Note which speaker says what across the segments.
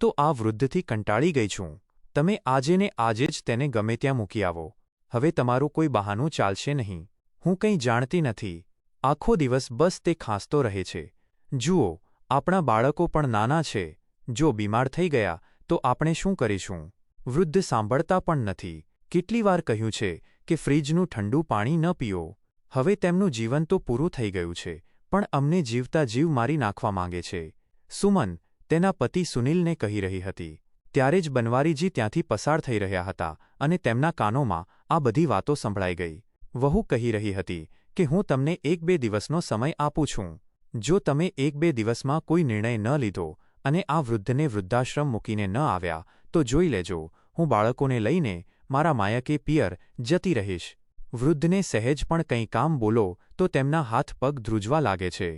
Speaker 1: તો આ વૃદ્ધથી કંટાળી ગઈ છું. તમે આજે ને આજે જ તેને ગમે ત્યાં મૂકી આવો. હવે તમારું કોઈ બહાનું ચાલશે નહીં. હું કંઈ જાણતી નથી. આખો દિવસ બસ તે ખાંસતો રહે છે. જુઓ, આપણા બાળકો પણ નાના છે. જો બીમાર થઈ ગયા, તો આપણે શું કરીશું? વૃદ્ધ સાંભળતા પણ નથી. કેટલી વાર કહ્યું છે કે ફ્રીજનું ઠંડુ પાણી ન પીઓ. હવે તેમનું જીવન તો પૂરું થઈ ગયું છે, પણ અમને જીવતા જીવ મારી નાખવા માંગે છે. સુમન તેના પતિ સુનિલને કહી રહી હતી. ત્યારે જ બનવારીજી ત્યાંથી પસાર થઈ રહ્યા હતા અને તેમના કાનોમાં આ બધી વાતો સંભળાઈ ગઈ. વહુ કહી રહી હતી કે હું તમને એક બે દિવસનો સમય આપું છું. જો તમે એક બે દિવસમાં કોઈ નિર્ણય ન લીધો અને આ વૃદ્ધને વૃદ્ધાશ્રમ મૂકીને ન આવ્યા, તો જોઈ લેજો, હું બાળકોને લઈને મારા માયકે પિયર જતી રહીશ. વૃદ્ધને સહેજ પણ કંઈ કામ બોલો તો તેમના હાથ પગ ધ્રુજવા લાગે છે.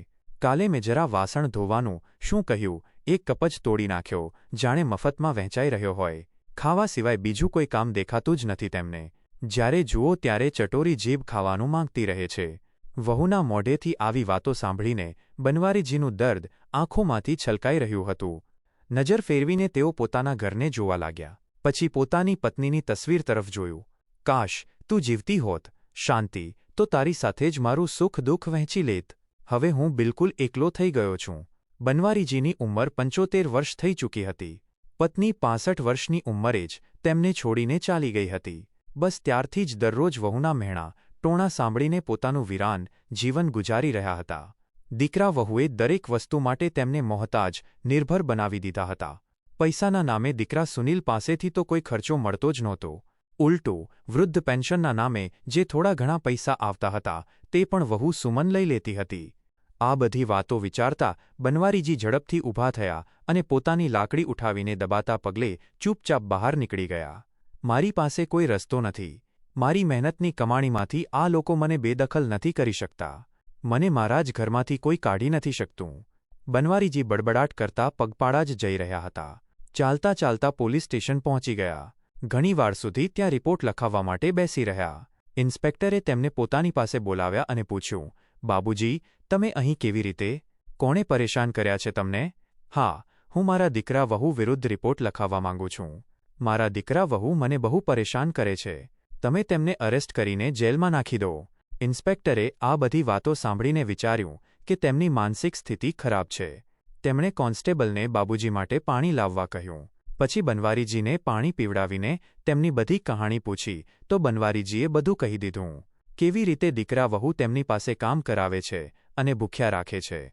Speaker 1: કાલે મેં જરા વાસણ ધોવાનું, શું કહ્યું, એક કપજ તોડી નાખ્યો, જાણે મફતમાં વહેંચાઈ રહ્યો હોય. ખાવા સિવાય બીજું કોઈ કામ દેખાતું જ નથી તેમને. જ્યારે જુઓ ત્યારે ચટોરી જીભ ખાવાનું માંગતી રહે છે. વહુના મોઢેથી આવી વાતો સાંભળીને બનવારીજીનું દર્દ આંખોમાંથી છલકાઈ રહ્યું હતું. નજર ફેરવીને તેઓ પોતાના ઘરને જોવા લાગ્યા. પછી પોતાની પત્નીની તસવીર તરફ જોયું. કાશ, તું જીવતી હોત, શાંતિ, તો તારી સાથે જ મારું સુખ દુઃખ વહેંચી લેત. હવે હું બિલકુલ એકલો થઈ ગયો છું. બનવારીજીની ઉંમર પંચોતેર વર્ષ થઈ ચૂકી હતી. પત્ની પાસઠ વર્ષની ઉંમરે જ તેમને છોડીને ચાલી ગઈ હતી. બસ ત્યારથી જ દરરોજ વહુના મહેણા, ટોણા સાંભળીને પોતાનું વિરાન, જીવન ગુજારી રહ્યા હતા. દીકરા વહુએ દરેક વસ્તુ માટે તેમને મોહતાજ, નિર્ભર બનાવી દીધા હતા. પૈસાના નામે દીકરા સુનિલ પાસેથી તો કોઈ ખર્ચો મળતો જ નહોતો. ઉલટું, વૃદ્ધ પેન્શનના નામે જે થોડા ઘણા પૈસા આવતા હતા, તે પણ વહુ સુમન લઈ લેતી હતી. આ બધી વાતો વિચારતા બનવારીજી ઝડપથી ઊભા થયા અને પોતાની લાકડી ઉઠાવીને દબાતા પગલે ચૂપચાપ બહાર નીકળી ગયા. મારી પાસે કોઈ રસ્તો નથી. મારી મહેનતની કમાણીમાંથી આ લોકો મને બેદખલ નથી કરી શકતા. મને મારા જ ઘરમાંથી કોઈ કાઢી નથી શકતું. બનવારીજી બડબડાટ કરતા પગપાળા જ જઈ રહ્યા હતા. ચાલતા ચાલતા પોલીસ સ્ટેશન પહોંચી ગયા. ઘણીવાર સુધી ત્યાં રિપોર્ટ લખાવવા માટે બેસી રહ્યા. ઇન્સ્પેક્ટરે તેમને પોતાની પાસે બોલાવ્યા અને પૂછ્યું બાબુજી, તમે અહીં કેવી રીતે? કોણે પરેશાન કર્યા છે તમને? હા, હું મારા દીકરા વહુ વિરુદ્ધ રિપોર્ટ લખાવવા માંગુ છું. મારા દીકરા વહુ મને બહુ પરેશાન કરે છે. તમે તેમને અરેસ્ટ કરીને જેલમાં નાખી દો. ઇન્સ્પેક્ટરે આ બધી વાતો સાંભળીને વિચાર્યું કે તેમની માનસિક સ્થિતિ ખરાબ છે. તેમણે કોન્સ્ટેબલને બાબુજી માટે પાણી લાવવા કહ્યું. પછી બનવારીજીને પાણી પીવડાવીને તેમની બધી કહાણી પૂછી તો બનવારીજીએ બધું કહી દીધું. કેવી રીતે દીકરા વહુ તેમની પાસે કામ કરાવે છે અને ભૂખ્યા રાખે છે?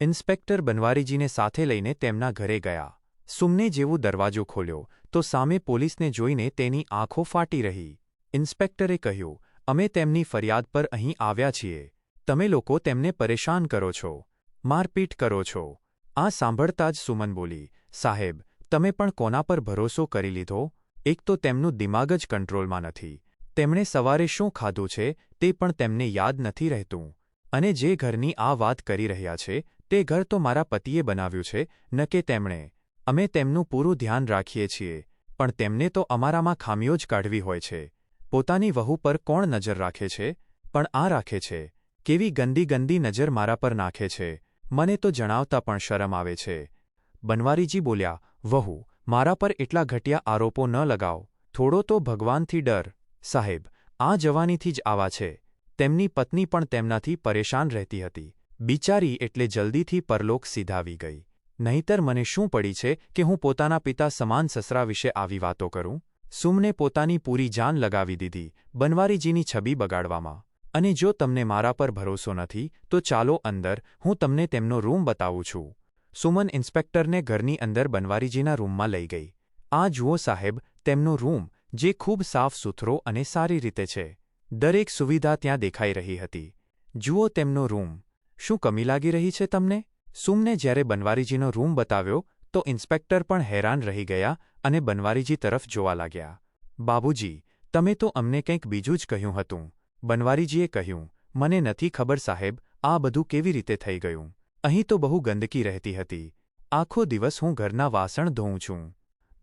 Speaker 1: ઇન્સ્પેક્ટર બનવારીજીને સાથે લઈને તેમના ઘરે ગયા. સુમને જેવું દરવાજો ખોલ્યો તો સામે પોલીસને જોઈને તેની આંખો ફાટી રહી. ઇન્સ્પેક્ટરે કહ્યું, અમે તેમની ફરિયાદ પર અહીં આવ્યા છીએ. તમે લોકો તેમને પરેશાન કરો છો. મારપીટ કરો છો. આ સાંભળતા જ સુમન બોલી, સાહેબ, તમે પણ કોના પર ભરોસો કરી લીધો? એક તો તેમનું દિમાગ જ કંટ્રોલમાં નથી. તેમણે સવારે શું ખાધું છે તે પણ તેમને યાદ નથી રહેતું. અને જે ઘરની આ વાત કરી રહ્યા છે, તે ઘર તો મારા પતિએ બનાવ્યું છે, ન કે તેમણે. અમે તેમનું પૂરું ધ્યાન રાખીએ છીએ, પણ તેમને તો અમારામાં ખામીઓ જ કાઢવી હોય છે. પોતાની વહુ પર કોણ નજર રાખે છે? પણ આ રાખે છે. કેવી ગંદી ગંદી નજર મારા પર નાખે છે. મને તો જણાવતા પણ શરમ આવે છે. બનવારીજી બોલ્યા, વહુ, મારા પર એટલા ઘટિયા આરોપો ન લગાવ. થોડો તો ભગવાનથી ડર. સાહેબ, આ જવાનીથી જ આવા છે. તેમની પત્ની પણ તેમનાથી પરેશાન રહેતી હતી. બિચારી એટલે જલ્દીથી પરલોક સીધાવી ગઈ. નહીંતર મને શું પડી છે કે હું પોતાના પિતા સમાન સસરા વિશે આવી વાતો કરું? સુમને પોતાની પૂરી જાન લગાવી દીધી, બનવારીજીની છબી બગાડવામાં. અને જો તમને મારા પર ભરોસો નથી, તો ચાલો અંદર, હું તમને તેમનો રૂમ બતાવું છું. સુમન ઇન્સ્પેક્ટરને ઘરની અંદર બનવારીજીના રૂમમાં લઈ ગઈ. આ જુઓ સાહેબ, તેમનો રૂમ જે ખૂબ સાફ સુથરો અને સારી રીતે છે. દરેક સુવિધા ત્યાં દેખાઈ રહી હતી. જુઓ તેમનો રૂમ. શું કમી લાગી રહી છે તમને? સુમને જ્યારે બનવારીજીનો રૂમ બતાવ્યો, તો ઇન્સ્પેક્ટર પણ હેરાન રહી ગયા અને બનવારીજી તરફ જોવા લાગ્યા. બાબુજી, તમે તો અમને કંઈક બીજું જ કહ્યું હતું. બનવારીજીએ કહ્યું, મને નથી ખબર સાહેબ, આ બધું કેવી રીતે થઈ ગયું. અહીં તો બહુ ગંદકી રહેતી હતી. આખો દિવસ હું ઘરના વાસણ ધોઉં છું.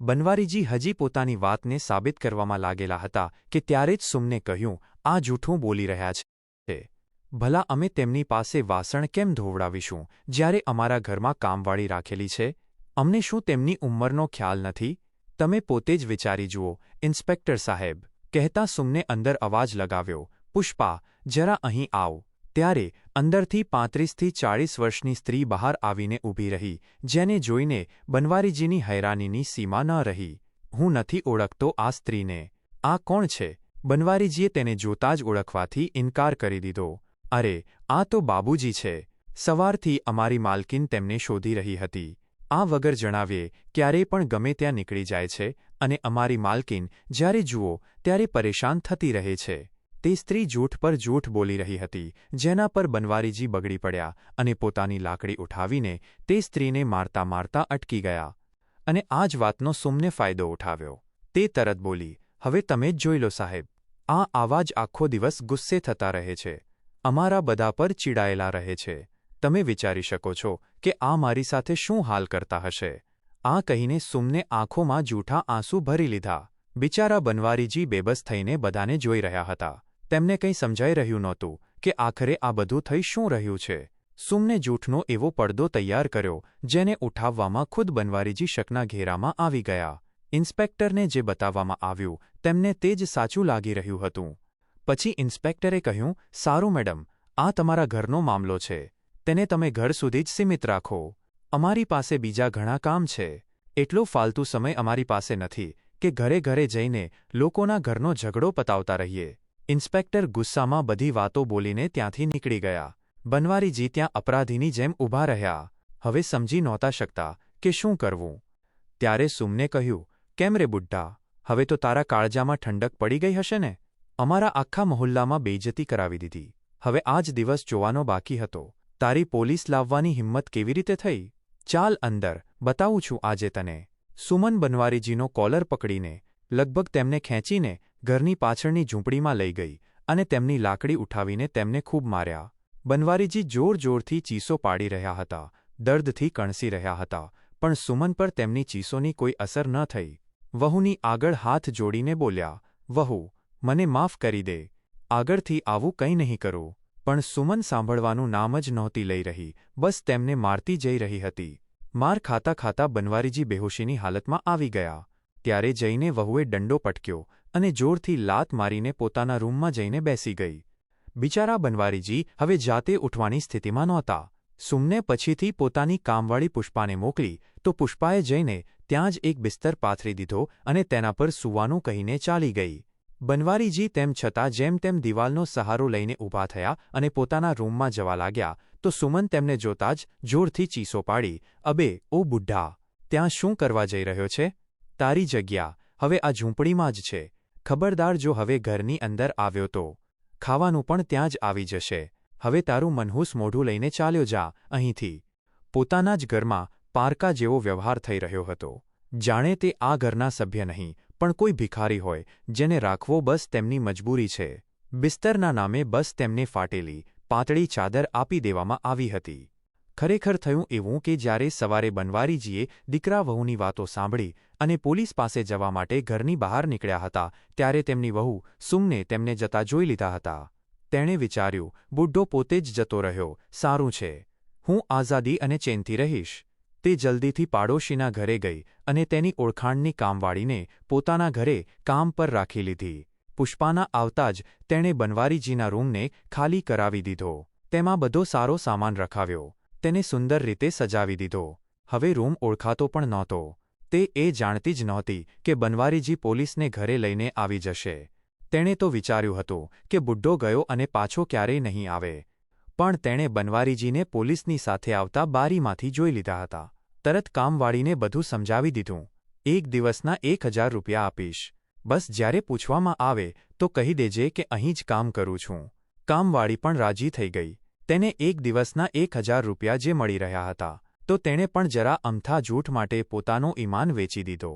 Speaker 1: બનવારીજી હજી પોતાની વાતને સાબિત કરવામાં લાગેલા હતા કે ત્યારે જ સુમને કહ્યું, આ જૂઠું બોલી રહ્યા છે. ભલા અમે તેમની પાસે વાસણ કેમ ધોવડાવીશું? જ્યારે અમારા ઘરમાં કામવાળી રાખેલી છે, અમને શું તેમની ઉંમરનો ખ્યાલ નથી? તમે પોતે જ વિચારી જુઓ. ઇન્સ્પેક્ટર સાહેબ કહેતા સુમને અંદર અવાજ લગાવ્યો, પુષ્પા, જરા અહીં આવ. ત્યારે અંદરથી પાંત્રીસથી ચાળીસ વર્ષની સ્ત્રી બહાર આવીને ઊભી રહી, જેને જોઈને બનવારીજીની હૈરાનીની સીમા ન રહી. હું નથી ઓળખતો આ સ્ત્રીને. આ કોણ છે? બનવારીજીએ તેને જોતા જ ઓળખવાથી ઇનકાર કરી દીધો. અરે, આ તો બાબુજી છે. સવારથી અમારી માલકીન તેમને શોધી રહી હતી. આ વગર જણાવીએ ક્યારેય પણ ગમે ત્યાં નીકળી જાય છે અને અમારી માલકીન જ્યારે જુઓ ત્યારે પરેશાન થતી રહે છે. તે સ્ત્રી જૂઠ પર જૂઠ બોલી રહી હતી, જેના પર બનવારીજી બગડી પડ્યા અને પોતાની લાકડી ઉઠાવીને તે સ્ત્રીને મારતા મારતા અટકી ગયા. અને આ જ વાતનો સુમને ફાયદો ઉઠાવ્યો. તે તરત બોલી, હવે તમે જ જોઈ લો સાહેબ, આ આવા જ આખો દિવસ ગુસ્સે થતા રહે છે. અમારા બધા પર ચીડાયેલા રહે છે. તમે વિચારી શકો છો કે આ મારી સાથે શું હાલ કરતા હશે. આ કહીને સુમને આંખોમાં જૂઠા આંસુ ભરી લીધા. બિચારા બનવારીજી બેબસ થઈને બધાને જોઈ રહ્યા હતા. તેમને કંઈ સમજાઈ રહ્યું નહોતું કે આખરે આ બધું થઈ શું રહ્યું છે. સુમને જૂઠનો એવો પડદો તૈયાર કર્યો, જેને ઉઠાવવામાં ખુદ બનવારીજી શકના ઘેરામાં આવી ગયા. ઇન્સ્પેક્ટરને જે બતાવવામાં આવ્યું, તેમને તે જ સાચું લાગી રહ્યું હતું. પછી ઇન્સ્પેક્ટરે કહ્યું, સારું મેડમ, આ તમારા ઘરનો મામલો છે. તેને તમે ઘર સુધી જ સીમિત રાખો. અમારી પાસે બીજા ઘણા કામ છે. એટલો ફાલતુ સમય અમારી પાસે નથી કે ઘરે ઘરે જઈને લોકોના ઘરનો ઝઘડો પતાવતા રહીએ. ઇન્સ્પેક્ટર ગુસ્સામાં બધી વાતો બોલીને ત્યાંથી નીકળી ગયા. બનવારીજી ત્યાં અપરાધીની જેમ ઊભા રહ્યા. હવે સમજી નહોતા શકતા કે શું કરવું. ત્યારે સુમને કહ્યું, કેમ રે બુઢ્ઢા? હવે તો તારા કાળજામાં ઠંડક પડી ગઈ હશે ને? અમારા આખા મહોલ્લામાં બેઇજતી કરાવી દીધી. હવે આ જ દિવસ જોવાનો બાકી હતો. તારી પોલીસ લાવવાની હિંમત કેવી રીતે થઈ? ચાલ અંદર, બતાવું છું આજે તને. સુમન બનવારીજીનો કોલર પકડીને, લગભગ તેમને ખેંચીને ઘરની પાછળની ઝૂંપડીમાં લઈ ગઈ અને તેમની લાકડી ઉઠાવીને તેમને ખૂબ માર્યા. બનવારીજી જોર જોરથી ચીસો પાડી રહ્યા હતા, દર્દથી કણસી રહ્યા હતા, પણ સુમન પર તેમની ચીસોની કોઈ અસર ન થઈ. વહુની આગળ હાથ જોડીને બોલ્યા, વહુ, મને માફ કરી દે. આગળથી આવું કંઈ નહીં કરું. પણ સુમન સાંભળવાનું નામ જ નહોતી લઈ રહી, બસ તેમને મારતી જઈ રહી હતી. માર ખાતા ખાતા બનવારીજી બેહોશીની હાલતમાં આવી ગયા. ત્યારે જઈને વહુએ દંડો પટક્યો અને જોરથી લાત મારીને પોતાના રૂમમાં જઈને બેસી ગઈ. બિચારા બનવારીજી, હવે જાતે ઉઠવાની સ્થિતિમાં નહોતા. સુમને પછીથી પોતાની કામવાળી પુષ્પાને મોકલી, તો પુષ્પાએ જઈને ત્યાં જ એક બિસ્તર પાથરી દીધો અને તેના પર સૂવાનું કહીને ચાલી ગઈ. બનવારીજી તેમ છતાં જેમ તેમ દિવાલનો સહારો લઈને ઊભા થયા અને પોતાના રૂમમાં જવા લાગ્યા, તો સુમન તેમને જોતા જ જોરથી ચીસો પાડી, અબે, ઓ બુઢ્ઢા ત્યાં શું કરવા જઈ રહ્યો છે? તારી જગ્યા, હવે આ ઝૂંપડીમાં જ છે. ખબરદાર જો હવે ઘરની અંદર આવ્યો તો? ખાવાનું પણ ત્યાં જ આવી જશે. હવે તારું મનહૂસ મોઢું લઈને ચાલ્યો જા, અહીંથી. પોતાના જ ઘરમાં પારકા જેવો વ્યવહાર થઈ રહ્યો હતો. જાણે તે આ ઘરના સભ્ય નહીં, પણ કોઈ ભિખારી હોય, જેને રાખવો બસ તેમની મજબૂરી છે. બિસ્તરના નામે બસ તેમને ફાટેલી, પાતળી ચાદર આપી દેવામાં આવી હતી. ખરેખર થયું એવું કે જ્યારે સવારે બનવારીજીએ દીકરા વહુની વાતો સાંભળી અને પોલીસ પાસે જવા માટે ઘરની બહાર નીકળ્યા હતા, ત્યારે તેમની વહુ સુમને તેમને જતા જોઈ લીધા હતા. તેણે વિચાર્યું બુઢ્ઢો પોતે જ જતો રહ્યો, સારું છે. હું આઝાદી અને ચેનથી રહીશ. તે જલ્દીથી પાડોશીના ઘરે ગઈ અને તેની ઓળખાણની કામવાળીને પોતાના ઘરે કામ પર રાખી લીધી. પુષ્પાના આવતા જ તેણે બનવારીજીના રૂમને ખાલી કરાવી દીધો. તેમાં બધો સારો સામાન રખાવ્યો. તેને સુંદર રીતે સજાવી દીધો. હવે રૂમ ઓળખાતો પણ નહોતો. તે એ જાણતી જ નહોતી કે બનવારીજી પોલીસને ઘરે લઈને આવી જશે. તેણે તો વિચાર્યું હતું કે બુડ્ઢો ગયો અને પાછો ક્યારેય નહીં આવે. પણ તેણે બનવારીજીને પોલીસની સાથે આવતા બારીમાંથી જોઈ લીધા હતા. તરત કામવાળીને બધું સમજાવી દીધું. એક દિવસના એક હજાર રૂપિયા આપીશ. બસ જ્યારે પૂછવામાં આવે તો કહી દેજે કે અહીં જ કામ કરું છું. કામવાળી પણ રાજી થઈ ગઈ. તેને એક દિવસના એક હજાર રૂપિયા જે મળી રહ્યા હતા, તો તેણે પણ જરા અમથા જૂઠ માટે પોતાનો ઈમાન વેચી દીધો.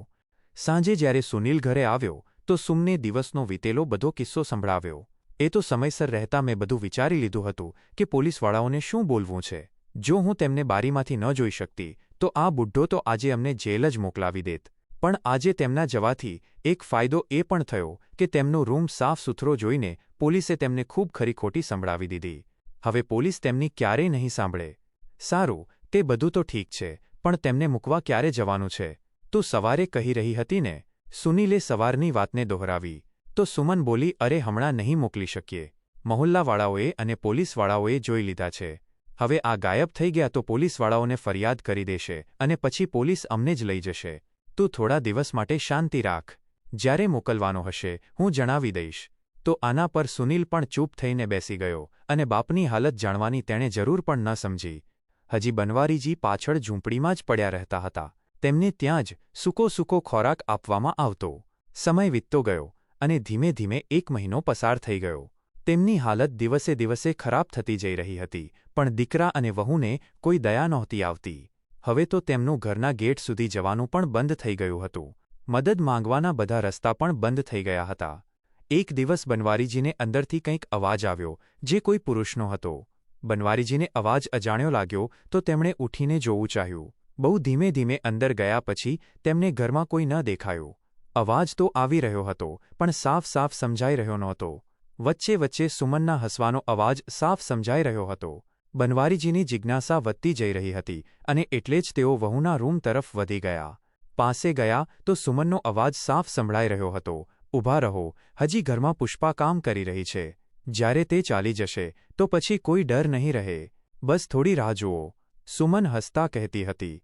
Speaker 1: સાંજે જ્યારે સુનિલ ઘરે આવ્યો, તો સુમને દિવસનો વીતેલો બધો કિસ્સો સંભળાવ્યો. એ તો સમયસર રહેતા મેં બધું વિચારી લીધું હતું કે પોલીસવાળાઓને શું બોલવું છે. જો હું તેમને બારીમાંથી ન જોઈ શકતી, તો આ બુઢ્ઢો તો આજે અમને જેલ જ મોકલાવી દેત. પણ આજે તેમના જવાથી એક ફાયદો એ પણ થયો કે તેમનો રૂમ સાફ સુથરો જોઈને પોલીસે તેમને ખૂબ ખરીખોટી સંભળાવી દીધી. હવે પોલીસ તેમની ક્યારેય નહીં સાંભળે. સારું, તે બધું તો ઠીક છે, પણ તેમને મૂકવા ક્યારે જવાનું છે? તું સવારે કહી રહી હતી ને, સુનીલે સવારની વાતને દોહરાવી. તો સુમન બોલી, અરે, હમણાં નહીં મોકલી શકીએ. મહોલ્લાવાળાઓએ અને પોલીસવાળાઓએ જોઈ લીધા છે. હવે આ ગાયબ થઈ ગયા તો પોલીસવાળાઓને ફરિયાદ કરી દેશે અને પછી પોલીસ અમને જ લઈ જશે. તું થોડા દિવસ માટે શાંતિ રાખ. જ્યારે મોકલવાનો હશે, હું જણાવી દઈશ. તો આના પર સુનીલ પણ ચૂપ થઈને બેસી ગયો અને બાપની હાલત જાણવાની તેણે જરૂર પણ ન સમજી. હજી બનવારીજી પાછળ ઝૂંપડીમાં જ પડ્યા રહેતા હતા. તેમને ત્યાં જ સૂકો સૂકો ખોરાક આપવામાં આવતો. સમય વીતતો ગયો અને ધીમે ધીમે એક મહિનો પસાર થઈ ગયો. તેમની હાલત દિવસે દિવસે ખરાબ થતી જઈ રહી હતી, પણ દીકરા અને વહુને કોઈ દયા નહોતી આવતી. હવે તો તેમનું ઘરના ગેટ સુધી જવાનું પણ બંધ થઈ ગયું હતું. મદદ માંગવાના બધા રસ્તા પણ બંધ થઈ ગયા હતા. એક દિવસ બનવારીજીને અંદરથી કંઈક અવાજ આવ્યો, જે કોઈ પુરુષનો હતો. બનવારીજીને અવાજ અજાણ્યો લાગ્યો તો તેમણે ઊઠીને જોવું ચાહ્યું. બહુ ધીમે ધીમે અંદર ગયા પછી તેમને ઘરમાં કોઈ ન દેખાયું. અવાજ તો આવી રહ્યો હતો, પણ સાફ સાફ સમજાઈ રહ્યો નહોતો. વચ્ચે વચ્ચે સુમનના હસવાનો અવાજ સાફ સમજાઈ રહ્યો હતો. બનવારીજીની જિજ્ઞાસા વધતી જઈ રહી હતી અને એટલે જ તેઓ વહુના રૂમ તરફ વધી ગયા. પાસે ગયા તો સુમનનો અવાજ સાફ સંભળાઈ રહ્યો હતો ઊભા રહો, હજી ઘરમાં પુષ્પા કામ કરી રહી છે. જ્યારે તે ચાલી જશે, તો પછી કોઈ ડર નહીં રહે. બસ થોડી રાહ જુઓ. સુમન હસતા કહેતી હતી.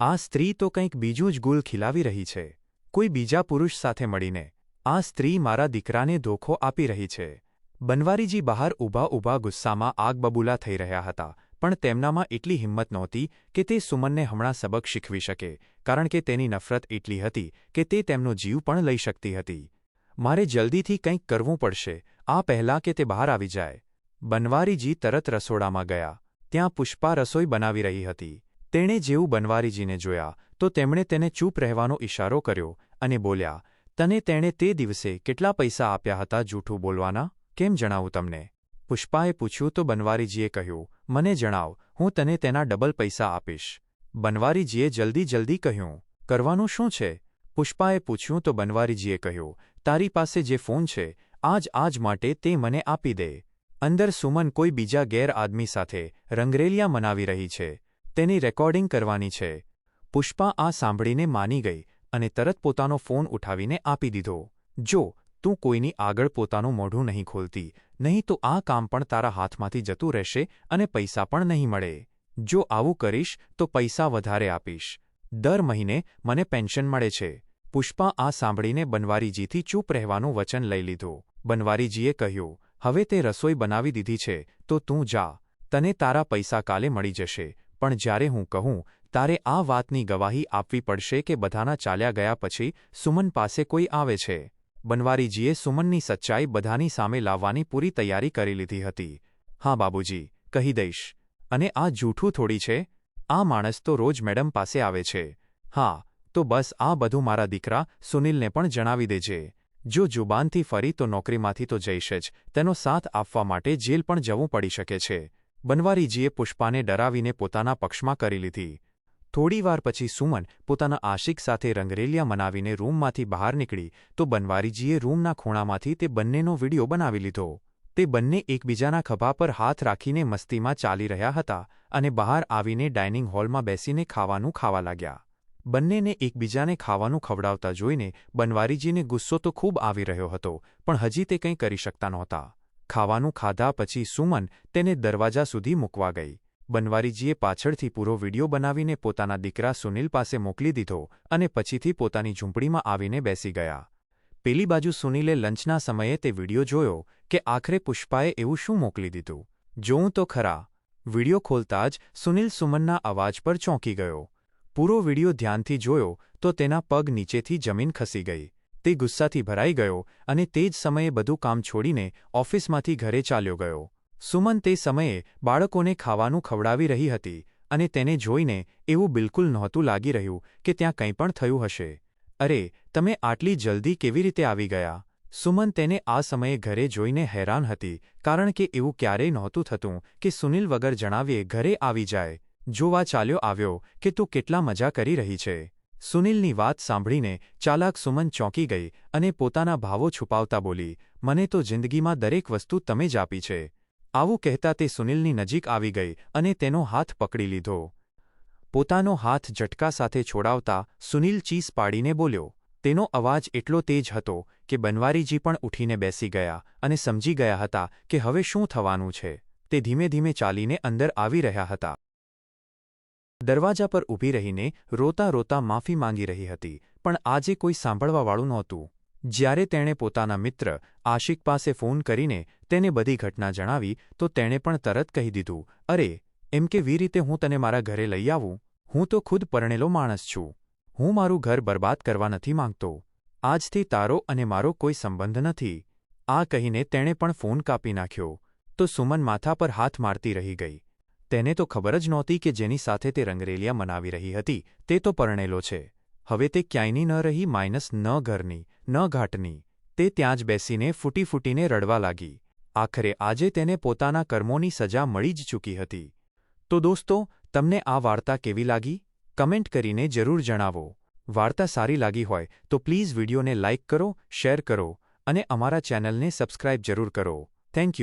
Speaker 1: આ સ્ત્રી તો કંઈક બીજું જ ગુલ ખીલાવી રહી છે. કોઈ બીજા પુરુષ સાથે મળીને. આ સ્ત્રી મારા દીકરાને ધોખો આપી રહી છે. બનવારીજી બહાર ઊભા ઊભા ગુસ્સામાં આગ થઈ રહ્યા હતા, પણ તેમનામાં એટલી હિંમત નહોતી કે તે સુમનને હમણાં સબક શીખવી શકે, કારણ કે તેની નફરત એટલી હતી કે તે તેમનો જીવ પણ લઈ શકતી હતી. મારે જલ્દીથી કંઈક કરવું પડશે. આ પહેલાં કે તે બહાર આવી જાય. બનવારીજી તરત રસોડામાં ગયા. ત્યાં પુષ્પા રસોઈ બનાવી રહી હતી. તેણે જેવું બનવારીજીને જોયા, તો તેમણે તેને ચૂપ રહેવાનો ઇશારો કર્યો અને બોલ્યા, તને તેણે તે દિવસે કેટલા પૈસા આપ્યા હતા જૂઠું બોલવાના? કેમ જણાવું તમને? પુષ્પાએ પૂછ્યું તો બનવારીજીએ કહ્યું, મને જણાવ, હું તને તેના ડબલ પૈસા આપીશ. બનવારીજીએ જલ્દી જલ્દી કહ્યું, કરવાનું શું છે? પુષ્પાએ પૂછ્યું તો બનવારીજીએ કહ્યું તારી પાસે જે ફોન છે, આજ આજ માટે તે મને આપી દે. અંદર સુમન કોઈ બીજા ગેર આદમી સાથે રંગરેલિયા મનાવી રહી છે. તેની રેકોર્ડિંગ કરવાની છે. પુષ્પા આ સાંભળીને માની ગઈ અને તરત પોતાનો ફોન ઉઠાવીને આપી દીધો. જો, તું કોઈની આગળ પોતાનું મોઢું નહીં ખોલતી, નહીં તો આ કામ પણ તારા હાથમાંથી જતું રહેશે અને પૈસા પણ નહીં મળે. જો આવું કરીશ, તો પૈસા વધારે આપીશ. દર મહિને મને પેન્શન મળે છે. પુષ્પા આ સાંભળીને બનવારીજીથી ચૂપ રહેવાનું વચન લઈ લીધું. બનવારીજીએ કહ્યું, હવે તે રસોઈ બનાવી દીધી છે, તો તું જા. તને તારા પૈસા કાલે મળી જશે. પણ જ્યારે હું કહું, તારે આ વાતની ગવાહી આપવી પડશે કે બધાના ચાલ્યા ગયા પછી સુમન પાસે કોઈ આવે છે. બનવારીજીએ સુમનની સચ્ચાઈ બધાની સામે લાવવાની પૂરી તૈયારી કરી લીધી હતી. હા, બાબુજી, કહી દઈશ. અને આ જૂઠું થોડી છે? આ માણસ તો રોજ મેડમ પાસે આવે છે. હા તો બસ આ બધું મારા દીકરા સુનિલને પણ જણાવી દેજે. જો જુબાનથી ફરી તો નોકરીમાંથી તો જઈશ જ, તેનો સાથ આપવા માટે જેલ પણ જવું પડી શકે છે. બનવારીજીએ પુષ્પાને ડરાવીને પોતાના પક્ષમાં કરી લીધી. થોડીવાર પછી સુમન પોતાના આશિક સાથે રંગરેલિયા મનાવીને રૂમમાંથી બહાર નીકળી, તો બનવારીજીએ રૂમના ખૂણામાંથી તે બંનેનો વીડિયો બનાવી લીધો. તે બંને એકબીજાના ખભા પર હાથ રાખીને મસ્તીમાં ચાલી રહ્યા હતા અને બહાર આવીને ડાઇનિંગ હોલમાં બેસીને ખાવાનું ખાવા લાગ્યા. બંનેને એકબીજાને ખાવાનું ખવડાવતા જોઈને બનવારીજીને ગુસ્સો તો ખૂબ આવી રહ્યો હતો, પણ હજી તે કંઈ કરી શકતા નહોતા. ખાવાનું ખાધા પછી સુમન તેને દરવાજા સુધી મૂકવા ગઈ. બનવારીજીએ પાછળથી પૂરો વીડિયો બનાવીને પોતાના દીકરા સુનિલ પાસે મોકલી દીધો અને પછીથી પોતાની ઝૂંપડીમાં આવીને બેસી ગયા. પેલી બાજુ સુનિલે લંચના સમયે તે વીડિયો જોયો કે આખરે પુષ્પાએ એવું શું મોકલી દીધું? જોઉં તો ખરા. વીડિયો ખોલતા જ સુનિલ સુમનના અવાજ પર ચોંકી ગયો. પૂરો વિડિયો ધ્યાનથી જોયો તો તેના પગ નીચેથી જમીન ખસી ગઈ. તે ગુસ્સાથી ભરાઈ ગયો અને તે જ સમયે બધું કામ છોડીને ઓફિસમાંથી ઘરે ચાલ્યો ગયો. સુમન તે સમયે બાળકોને ખાવાનું ખવડાવી રહી હતી અને તેને જોઈને એવું બિલકુલ નહોતું લાગી રહ્યું કે ત્યાં કંઈ પણ થયું હશે. અરે, તમે આટલી જલ્દી કેવી રીતે આવી ગયા? સુમન તેને આ સમયે ઘરે જોઈને હેરાન હતી કારણ કે એવું ક્યારેય નહોતું થતું કે સુનિલ વગર જણાવીએ ઘરે આવી જાય. જોવા ચાલ્યો આવ્યો કે તું કેટલા મજા કરી રહી છે. સુનિલની વાત સાંભળીને ચાલાક સુમન ચોંકી ગઈ અને પોતાના ભાવો છુપાવતા બોલી, મને તો જિંદગીમાં દરેક વસ્તુ તમે જ આપી છે. આવું કહેતા તે સુનિલની નજીક આવી ગઈ અને તેનો હાથ પકડી લીધો. પોતાનો હાથ ઝટકા સાથે છોડાવતા સુનિલ ચીસ પાડીને બોલ્યો, તેનો અવાજ એટલો તેજ હતો કે બનવારીજી પણ ઉઠીને બેસી ગયા અને સમજી ગયા હતા કે હવે શું થવાનું છે. તે ધીમે ધીમે ચાલીને અંદર આવી રહ્યા હતા. દરવાજા પર ઊભી રહીને રોતા રોતા માફી માંગી રહી હતી, પણ આજે કોઈ સાંભળવાવાળું નહોતું. જ્યારે તેણે પોતાના મિત્ર આશિક પાસે ફોન કરીને તેને બધી ઘટના જણાવી, તો તેણે પણ તરત કહી દીધું, અરે, એમ કે વી રીતે હું તને મારા ઘરે લઈ આવું? હું તો ખુદ પરણેલો માણસ છું. હું મારું ઘર બરબાદ કરવા નથી માંગતો. આજથી તારો અને મારો કોઈ સંબંધ નથી. આ કહીને તેણે પણ ફોન કાપી નાખ્યો. તો સુમન માથા પર હાથ મારતી રહી ગઈ. તેને તો ખબર જ નહોતી કે જેની સાથે તે રંગરેલિયા મનાવી રહી હતી, તે તો પરણેલો છે. હવે તે ક્યાંયની ન રહી, માઇનસ ન ઘરની, ન ઘાટની. તે ત્યાં જ બેસીને ફૂટી ફૂટીને રડવા લાગી. આખરે આજે તેને પોતાના કર્મોની સજા મળી જ ચૂકી હતી. તો દોસ્તો, તમને આ વાર્તા કેવી લાગી? કમેન્ટ કરીને જરૂર જણાવો. વાર્તા સારી લાગી હોય, તો પ્લીઝ વિડીયોને લાઇક કરો, શેર કરો, અને અમારા ચેનલને સબસ્ક્રાઇબ જરૂર કરો. Thank you.